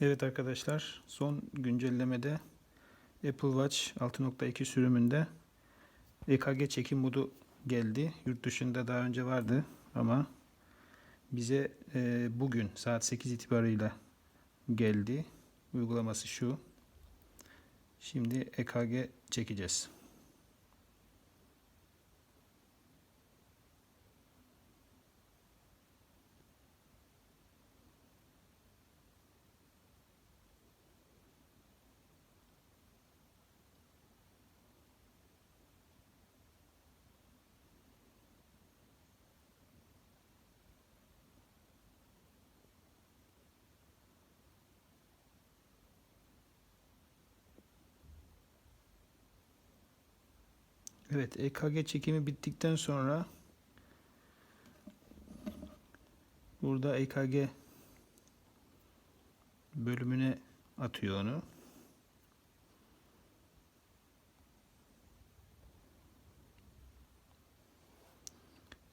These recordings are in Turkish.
Evet arkadaşlar son güncellemede Apple Watch 6.2 sürümünde EKG çekim modu geldi. Yurt dışında daha önce vardı ama bize e, bugün saat 8 itibarıyla geldi. Uygulaması şu. Şimdi EKG çekeceğiz. Evet, EKG çekimi bittikten sonra burada EKG bölümüne atıyor onu.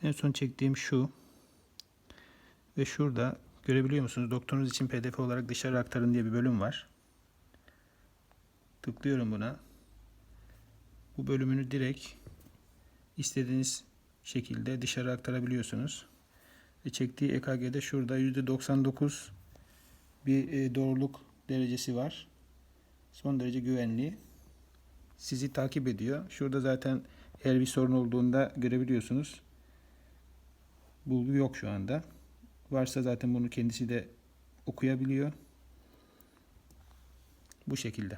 En son çektiğim şu. Ve şurada görebiliyor musunuz? Doktorunuz için pdf olarak dışarı aktarın diye bir bölüm var. Tıklıyorum buna. Bu bölümünü direkt istediğiniz şekilde dışarı aktarabiliyorsunuz. Ve çektiği EKG'de şurada %99 bir e, doğruluk derecesi var. Son derece güvenli. Sizi takip ediyor. Şurada zaten eğer bir sorun olduğunda görebiliyorsunuz. Bulgu yok şu anda. Varsa zaten bunu kendisi de okuyabiliyor. Bu şekilde.